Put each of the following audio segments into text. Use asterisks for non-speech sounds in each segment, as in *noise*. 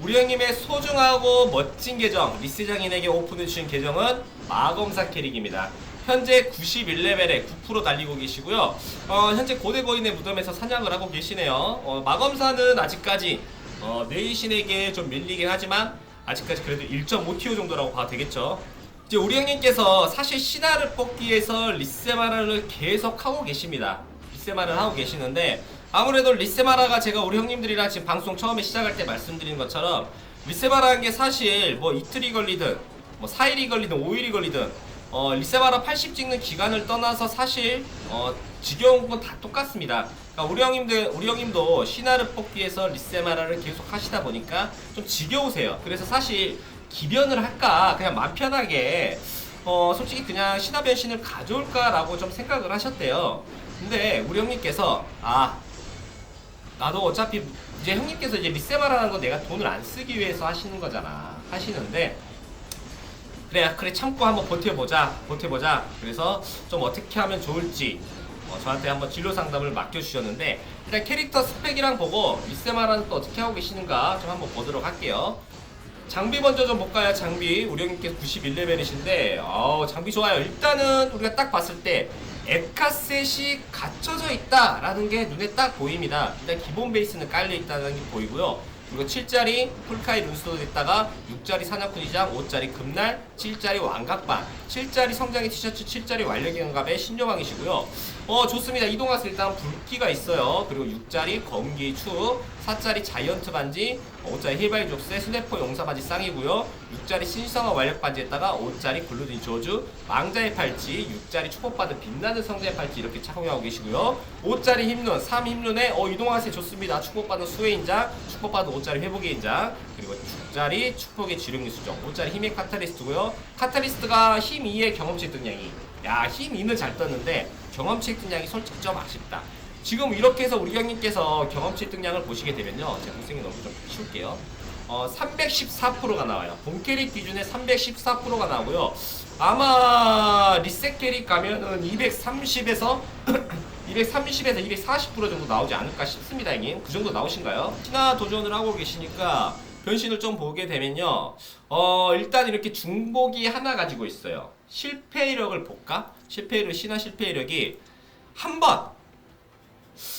우리 형님의 소중하고 멋진 계정 리스장인에게 오픈해 주신 계정은 마검사 캐릭입니다. 현재 91레벨에 9% 달리고 계시고요. 어, 현재 고대 거인의 무덤에서 사냥을 하고 계시네요. 어, 마검사는 아직까지 어, 네이신에게 좀 밀리긴 하지만 아직까지 그래도 1.5티오 정도라고 봐도 되겠죠. 이제 우리 형님께서 사실 신화를 뽑기 위해서 리세마라를 계속 하고 계십니다. 리세마를 하고 계시는데 아무래도 리세마라가 제가 우리 형님들이랑 지금 방송 처음에 시작할 때 말씀드린 것처럼 리세마라는 게 사실 뭐 이틀이 걸리든 뭐 4일이 걸리든 5일이 걸리든 어 리세마라 80 찍는 기간을 떠나서 사실 어 지겨운 건 다 똑같습니다. 그러니까 우리 형님들 우리 형님도 신화를 뽑기 위해서 리세마라를 계속 하시다 보니까 좀 지겨우세요. 그래서 사실 기변을 할까 그냥 맘 편하게 어 솔직히 그냥 신화 변신을 가져올까라고 좀 생각을 하셨대요. 근데 우리 형님께서 아 나도 어차피 이제 형님께서 이제 리세마라는 거 내가 돈을 안 쓰기 위해서 하시는 거잖아. 하시는데 그래 그래 참고 한번 버텨보자 버텨보자. 그래서 좀 어떻게 하면 좋을지 어, 저한테 한번 진로 상담을 맡겨주셨는데 일단 캐릭터 스펙이랑 보고 리세마라는 또 어떻게 하고 계시는가 좀 한번 보도록 할게요 장비 먼저 좀 볼까요? 장비. 우리 형님께서 91레벨이신데 어 장비 좋아요. 일단은 우리가 딱 봤을 때 에카셋이 갖춰져 있다라는 게 눈에 딱 보입니다. 일단 기본 베이스는 깔려 있다는 게 보이고요. 그리고 7짜리 풀카이 룬스도 됐다가 6짜리 사냥꾼이장 5짜리 금날 7짜리 왕각반. 7짜리 성장의 티셔츠 7짜리 완력기관갑의 신조망이시고요 어 좋습니다. 이동화스 일단 붉기가 있어요. 그리고 6짜리 검기 추 4짜리 자이언트 반지 5짜리 힐바이 족세 스네퍼 용사 반지 쌍이고요. 6짜리 신성화 완력 반지에다가 5짜리 글루딘 조주 망자의 팔찌 6짜리 축복받은 빛나는 성자의 팔찌 이렇게 착용하고 계시고요. 5짜리 힘룬 3 힘룬에 어 이동화세 좋습니다. 축복받은 수의 인장 축복받은 5짜리 회복의 인장 그리고 6짜리 축복의 지름이 수정. 5짜리 힘의 카탈리스트고요. 카탈리스트가 힘 2의 경험치 등량이. 야 힘 2는 잘 떴는데 경험치 등량이 솔직히 좀 아쉽다. 지금 이렇게 해서 우리 형님께서 경험치 등량을 보시게 되면요. 제가 고생이 너무 좀 쉬울게요. 어, 314%가 나와요. 본 캐릭 기준에 314%가 나오고요. 아마 리셋 캐릭 가면은 230에서 230에서 240% 정도 나오지 않을까 싶습니다 형님. 그 정도 나오신가요? 신화 도전을 하고 계시니까 변신을 좀 보게 되면요. 어 일단 이렇게 중복이 하나 가지고 있어요 실패 이력을 볼까? 실패 이력 신화 실패 이력이 한 번.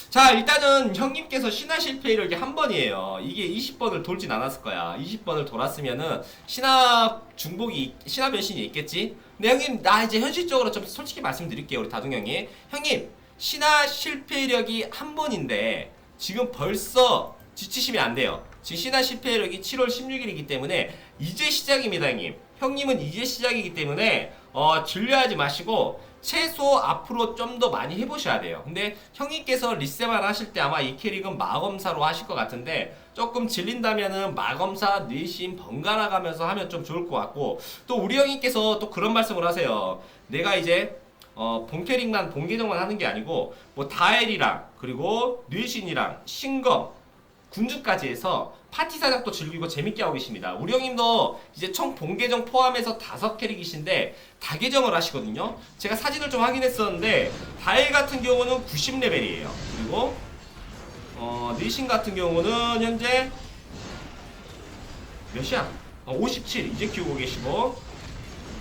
자 일단은 형님께서 신화 실패 이력이 한 번이에요. 이게 20번을 돌진 않았을 거야. 20번을 돌았으면은 신화 중복이 신화 변신이 있겠지? 근데 형님 나 이제 현실적으로 좀 솔직히 말씀드릴게요 우리 다둥 형이. 형님 신화 실패 이력이 한 번인데 지금 벌써 지치시면 안 돼요. 지금 신화 실패 이력이 7월 16일이기 때문에 이제 시작입니다 형님 형님은 이제 시작이기 때문에 어 질려하지 마시고 최소 앞으로 좀 더 많이 해보셔야 돼요. 근데 형님께서 리세만 하실 때 아마 이 캐릭은 마검사로 하실 것 같은데 조금 질린다면은 마검사 뇌신 번갈아 가면서 하면 좀 좋을 것 같고 또 우리 형님께서 또 그런 말씀을 하세요. 내가 이제 어, 본 캐릭만 본 계정만 하는 게 아니고 뭐 다엘이랑 그리고 뇌신이랑 신검 군주까지 해서 파티 사냥도 즐기고 재밌게 하고 계십니다. 우리 형님도 이제 총 본계정 포함해서 다섯 캐릭이신데 다 계정을 하시거든요. 제가 사진을 좀 확인했었는데 다일 같은 경우는 90레벨이에요. 그리고 어, 니신 같은 경우는 현재 몇이야? 어, 57 이제 키우고 계시고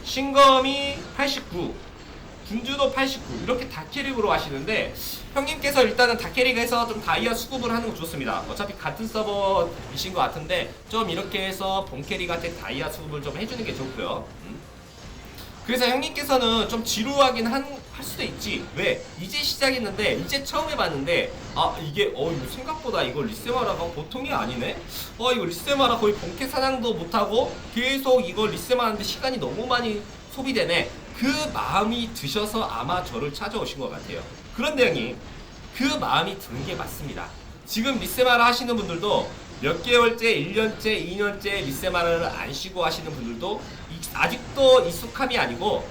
신검이 89 군주도 89 이렇게 다캐릭으로 하시는데 형님께서 일단은 다캐릭에서 좀 다이아 수급을 하는 거 좋습니다. 어차피 같은 서버이신 것 같은데 좀 이렇게 해서 본캐릭한테 다이아 수급을 좀 해주는 게 좋고요. 음. 그래서 형님께서는 좀 지루하긴 한, 할 수도 있지. 왜? 이제 시작했는데 이제 처음 해봤는데 아 이게 어 이거 생각보다 이거 리세마라가 보통이 아니네? 어 이거 리세마라 거의 본캐 사냥도 못하고 계속 이거 리세마 하는데 시간이 너무 많이 소비되네 그 마음이 드셔서 아마 저를 찾아오신 것 같아요. 그런데 형님, 그 마음이 드는 게 맞습니다. 지금 리세마라 하시는 분들도 몇 개월째, 1년째, 2년째 리세마라를 안 쉬고 하시는 분들도 이- 아직도 익숙함이 아니고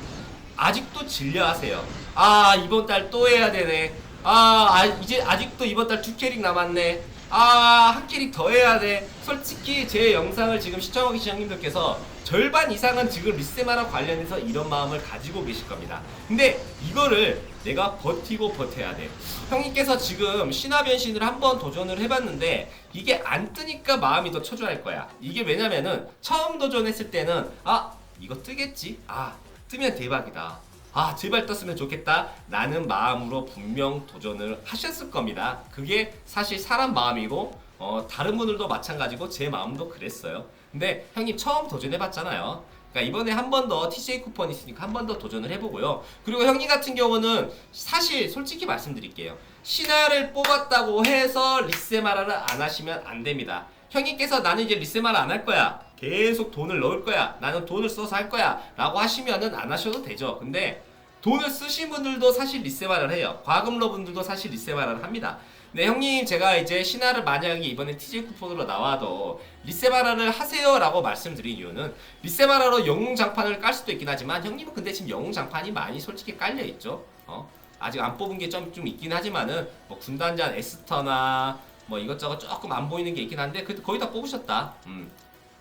아직도 질려하세요. 아 이번 달 또 해야 되네. 아, 아, 이제 아직도 이번 달 두 캐릭 남았네. 아, 한 캐릭 더 해야 돼. 솔직히 제 영상을 지금 시청하고 계신 형님들께서 절반 이상은 지금 리세마랑 관련해서 이런 마음을 가지고 계실 겁니다. 근데 이거를 내가 버티고 버텨야 돼. 형님께서 지금 신화 변신을 한번 도전을 해봤는데 이게 안 뜨니까 마음이 더 초조할 거야. 이게 왜냐면은 처음 도전했을 때는 아 이거 뜨겠지? 아 뜨면 대박이다. 아 제발 떴으면 좋겠다 라는 마음으로 분명 도전을 하셨을 겁니다 그게 사실 사람 마음이고 어, 다른 분들도 마찬가지고 제 마음도 그랬어요 근데 형님 처음 도전해봤잖아요 그러니까 이번에 한 번 더 TJ 쿠폰 있으니까 한 번 더 도전을 해보고요 그리고 형님 같은 경우는 사실 솔직히 말씀드릴게요 신화를 뽑았다고 해서 리세마라를 안 하시면 안 됩니다 형님께서 나는 이제 리세마를 안 할 거야 계속 돈을 넣을 거야. 나는 돈을 써서 할 거야. 라고 하시면은 안 하셔도 되죠. 근데 돈을 쓰신 분들도 사실 리세마를 해요. 과금러 분들도 사실 리세마를 합니다. 네, 형님, 제가 이제 신화를 만약에 이번에 TJ 쿠폰으로 나와도 리세마라를 하세요라고 말씀드린 이유는 리세마라로 영웅 장판을 깔 수도 있긴 하지만 형님은 근데 지금 영웅 장판이 많이 솔직히 깔려 있죠. 어? 아직 안 뽑은 게 좀 좀 있긴 하지만은 뭐 군단장 에스터나 뭐 이것저것 조금 안 보이는 게 있긴 한데 그 거의 다 뽑으셨다. 음.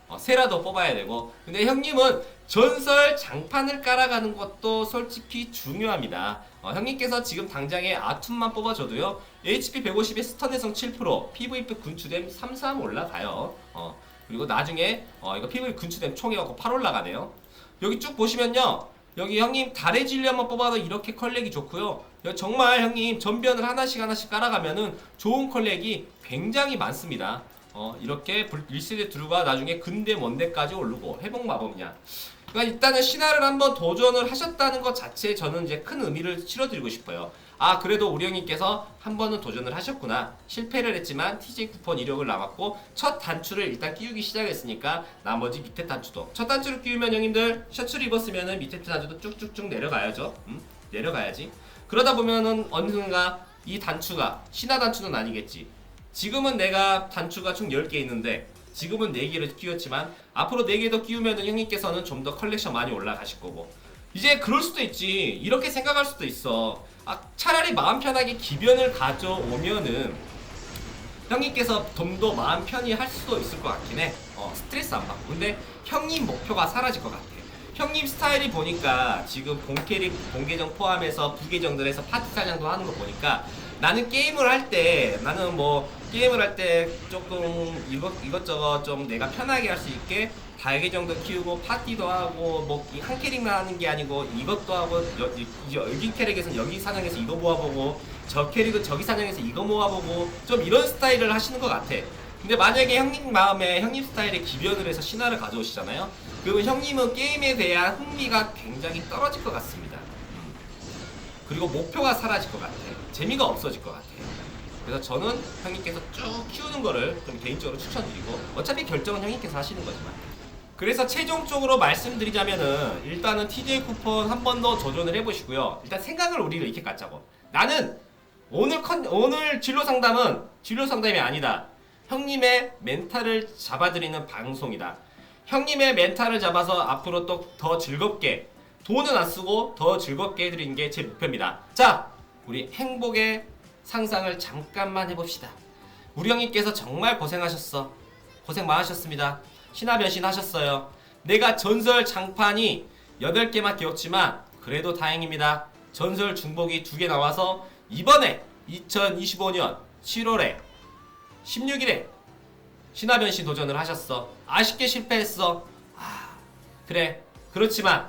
어, 세라도 뽑아야 되고 근데 형님은 전설 장판을 깔아가는 것도 솔직히 중요합니다 어, 형님께서 지금 당장에 아툼만 뽑아줘도요 HP 150에 스턴 해성 7% PVP 군추댐 33 올라가요. 어, 그리고 나중에 어, 이거 PVP 군추댐 총해갖고 8 올라가네요. 여기 쭉 보시면요. 여기 형님 달의 진리 한번 뽑아도 이렇게 컬렉이 좋고요. 정말 형님 전변을 하나씩 하나씩 깔아가면은 좋은 컬렉이 굉장히 많습니다. 어 이렇게 불- 일세대 두루가 나중에 근대 원대까지 오르고 회복 마법이냐. 그러니까 일단은 신화를 한번 도전을 하셨다는 것 자체에 저는 이제 큰 의미를 실어드리고 싶어요 아 그래도 우리 형님께서 한 번은 도전을 하셨구나. 실패를 했지만 TJ 쿠폰 이력을 남았고 첫 단추를 일단 끼우기 시작했으니까 나머지 밑에 단추도. 첫 단추를 끼우면 형님들 셔츠를 입었으면은 밑에 단추도 쭉쭉쭉 내려가야죠. 음? 내려가야지. 그러다 보면은 어느 순간 이 단추가 신화 단추는 아니겠지. 지금은 내가 단추가 총 10개 있는데 지금은 4개를 끼웠지만 앞으로 4개 더 끼우면은 형님께서는 좀 더 컬렉션 많이 올라가실 거고. 이제 그럴 수도 있지. 이렇게 생각할 수도 있어 아 차라리 마음 편하게 기변을 가져오면은 형님께서 좀 더 마음 편히 할 수도 있을 것 같긴 해. 어, 스트레스 안 받고. 근데 형님 목표가 사라질 것 같아. 형님 스타일이 보니까 지금 본캐릭 본계정 포함해서 부계정들에서 파티 사냥도 하는 거 보니까 나는 게임을 할 때 나는 뭐 게임을 할 때 조금 이것 이것저것 좀 내가 편하게 할 수 있게 달계정도 키우고 파티도 하고 뭐 한 캐릭만 하는 게 아니고 이것도 하고 여, 이- 이- 여기 캐릭에서 여기 사냥해서 이거 모아보고 저 캐릭은 저기 사냥해서 이거 모아보고 좀 이런 스타일을 하시는 것 같아. 근데 만약에 형님 마음에 형님 스타일에 기변을 해서 신화를 가져오시잖아요. 그러면 형님은 게임에 대한 흥미가 굉장히 떨어질 것 같습니다. 음. 그리고 목표가 사라질 것 같아. 재미가 없어질 것 같아요. 그래서 저는 형님께서 쭉 키우는 거를 좀 개인적으로 추천드리고 어차피 결정은 형님께서 하시는 거지만 그래서 최종적으로 말씀드리자면은 일단은 TJ 쿠폰 한 번 더 도전을 해보시고요. 일단 생각을 우리가 이렇게 갖자고. 나는 오늘 컨 오늘 진로 상담은 진로 상담이 아니다. 형님의 멘탈을 잡아드리는 방송이다. 형님의 멘탈을 잡아서 앞으로 또 더 즐겁게 돈은 안 쓰고 더 즐겁게 해드리는 게 제 목표입니다. 자, 우리 행복의 상상을 잠깐만 해봅시다. 우리 형님께서 정말 고생하셨어. 고생 많으셨습니다. 신화 변신하셨어요. 내가 전설 장판이 8개만 끼웠지만 그래도 다행입니다. 전설 중복이 2개 나와서 이번에 2025년 7월에 16일에 신화 변신 도전을 하셨어. 아쉽게 실패했어. 아, 그래. 그렇지만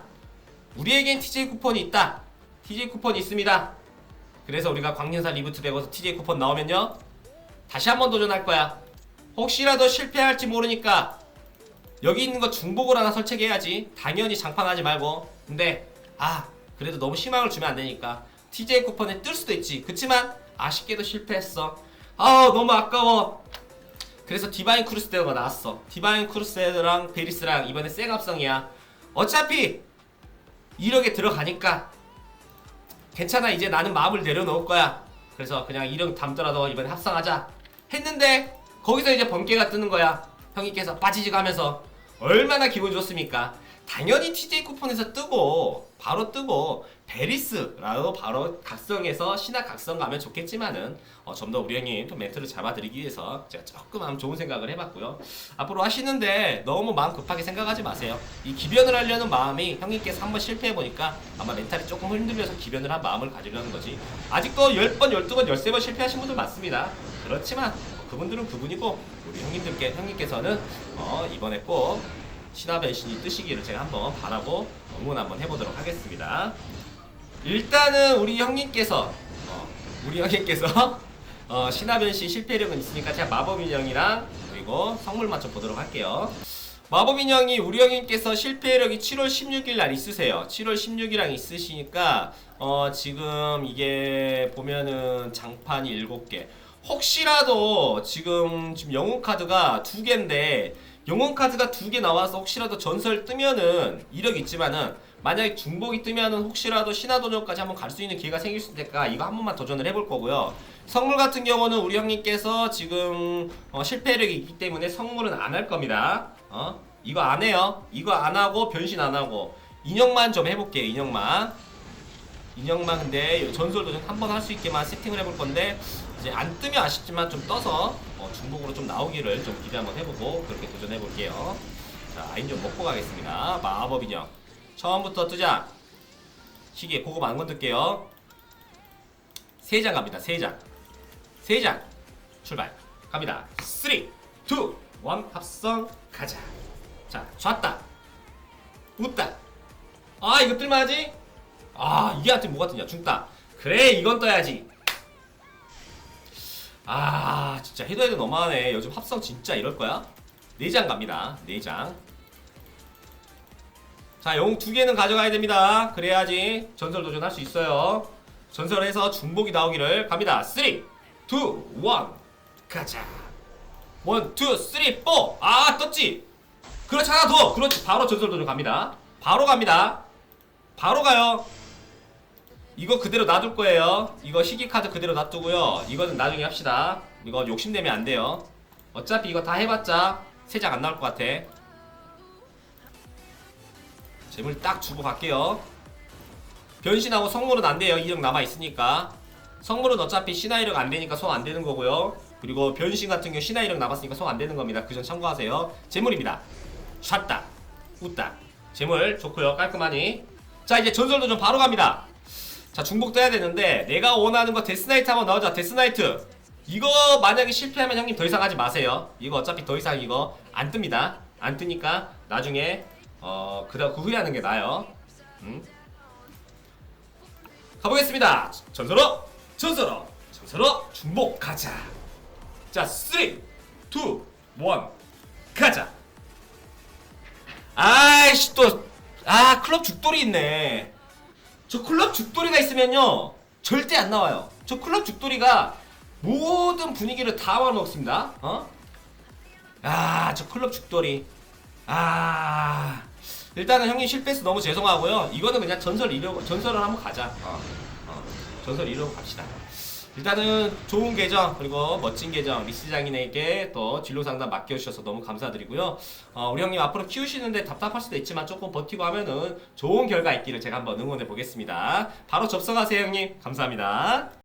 우리에겐 TJ 쿠폰이 있다. TJ 쿠폰이 있습니다. 그래서 우리가 광년사 리부트 배워서 TJ 쿠폰 나오면요. 다시 한번 도전할 거야. 혹시라도 실패할지 모르니까 여기 있는 거 중복을 하나 설치해야지. 당연히 장판하지 말고. 근데 아 그래도 너무 희망을 주면 안 되니까 TJ 쿠폰에 뜰 수도 있지. 그치만 아쉽게도 실패했어. 아 너무 아까워. 그래서 디바인 크루세더가 나왔어. 디바인 크루세더랑 베리스랑 이번에 쌩합성이야. 어차피 1억에 들어가니까 괜찮아 이제 나는 마음을 내려놓을 거야. 그래서 그냥 1억 담더라도 이번에 합성하자. 했는데 거기서 이제 번개가 뜨는 거야. 형님께서 빠지지 가면서 얼마나 기분 좋습니까? 당연히 TJ 쿠폰에서 뜨고 바로 뜨고 베리스라도 바로 각성해서 신화 각성 가면 좋겠지만은 어, 좀 더 우리 형님 좀 멘트를 잡아드리기 위해서 제가 조금 좋은 생각을 해봤고요. 앞으로 하시는데 너무 마음 급하게 생각하지 마세요. 이 기변을 하려는 마음이 형님께서 한번 실패해 보니까 아마 멘탈이 조금 흔들려서 기변을 한 마음을 가지려는 거지. 아직도 10번, 12번, 13번 실패하신 분들 많습니다. 그렇지만 어, 그분들은 그분이고 우리 형님들께 형님께서는 어, 이번에 꼭 신화 변신이 뜨시기를 제가 한번 바라고 응원 한번 해보도록 하겠습니다. 일단은 우리 형님께서 어, 우리 형님께서 *laughs* 어, 신화 변신 실패력은 있으니까 제가 마법 인형이랑 그리고 성물 맞춰 보도록 할게요. 마법 인형이 우리 형님께서 실패력이 7월 16일 날 있으세요. 7월 16일랑 있으시니까 어, 지금 이게 보면은 장판이 7개. 혹시라도 지금 지금 영웅 카드가 두 개인데 영웅 카드가 두 개 나와서 혹시라도 전설 뜨면은 이력 있지만은 만약에 중복이 뜨면은 혹시라도 신화 도전까지 한번 갈 수 있는 기회가 생길 수 있으니까 이거 한 번만 도전을 해볼 거고요. 성물 같은 경우는 우리 형님께서 지금 어, 실패력이 있기 때문에 성물은 안 할 겁니다. 어? 이거 안 해요. 이거 안 하고 변신 안 하고 인형만 좀 해볼게요. 인형만. 인형만 근데 전설 도전 한 번 할 수 있게만 세팅을 해볼 건데 이제 안 뜨면 아쉽지만 좀 떠서 어, 중복으로 좀 나오기를 좀 기대 한번 해보고 그렇게 도전해 볼게요. 자 아인 좀 먹고 가겠습니다. 마법 인형 처음부터 뜨자. 시계 보고 많은 건 뜰게요. 세장 갑니다. 세 장. 세 장. 출발. 갑니다. 3, 2, 1 합성 가자. 자 좌다. 웃다. 아 이거 뜰만하지? 아 이게 한테 뭐가 뜨냐? 중따 그래 이건 떠야지. 아 진짜 해도 해도 너무하네. 요즘 합성 진짜 이럴 거야? 4장 갑니다. 4장. 자 영웅 두 개는 가져가야 됩니다. 그래야지 전설 도전할 수 있어요. 전설에서 중복이 나오기를 갑니다. 3 2 1 가자. 1 2 3 4아 떴지? 그렇지 하나 더. 그렇지. 바로 전설 도전 갑니다. 바로 갑니다. 바로 가요 이거 그대로 놔둘 거예요. 이거 희귀 카드 그대로 놔두고요. 이거는 나중에 합시다. 이거 욕심내면 안 돼요. 어차피 이거 다 해봤자 세 장 안 나올 것 같아. 재물 딱 주고 갈게요. 변신하고 성물은 안 돼요. 이력 남아 있으니까. 성물은 어차피 신화 이력 안 되니까 손안 되는 거고요. 그리고 변신 같은 경우 신화 이력 남았으니까 손안 되는 겁니다. 그 점 참고하세요. 재물입니다. 샷다, 웃다. 재물 좋고요. 깔끔하니. 자 이제 전설도 좀 바로 갑니다. 자 중복 떠야 되는데 내가 원하는 거 데스나이트 한번 나오자 데스나이트. 이거 만약에 실패하면 형님 더 이상 하지 마세요. 이거 어차피 더 이상 이거 안 뜹니다. 안 뜨니까 나중에 어 그다음 그 후에 하는 게 나아요. 음. 가보겠습니다. 전설어 전설어 전설어 중복 가자. 자 3, 2, 1 가자. 아이씨 또아 클럽 죽돌이 있네 저 클럽 죽돌이가 있으면요 절대 안 나와요. 저 클럽 죽돌이가 모든 분위기를 다 말아먹습니다. 어? 아, 저 클럽 죽돌이. 아, 일단은 형님 실패해서 너무 죄송하고요. 이거는 그냥 전설 이력 전설을 한번 가자. 어, 어, 전설 이력 갑시다. 일단은 좋은 계정 그리고 멋진 계정 리스 장인에게 또 진로 상담 맡겨주셔서 너무 감사드리고요. 어, 우리 형님 앞으로 키우시는데 답답할 수도 있지만 조금 버티고 하면은 좋은 결과 있기를 제가 한번 응원해 보겠습니다. 바로 접속하세요 형님. 감사합니다.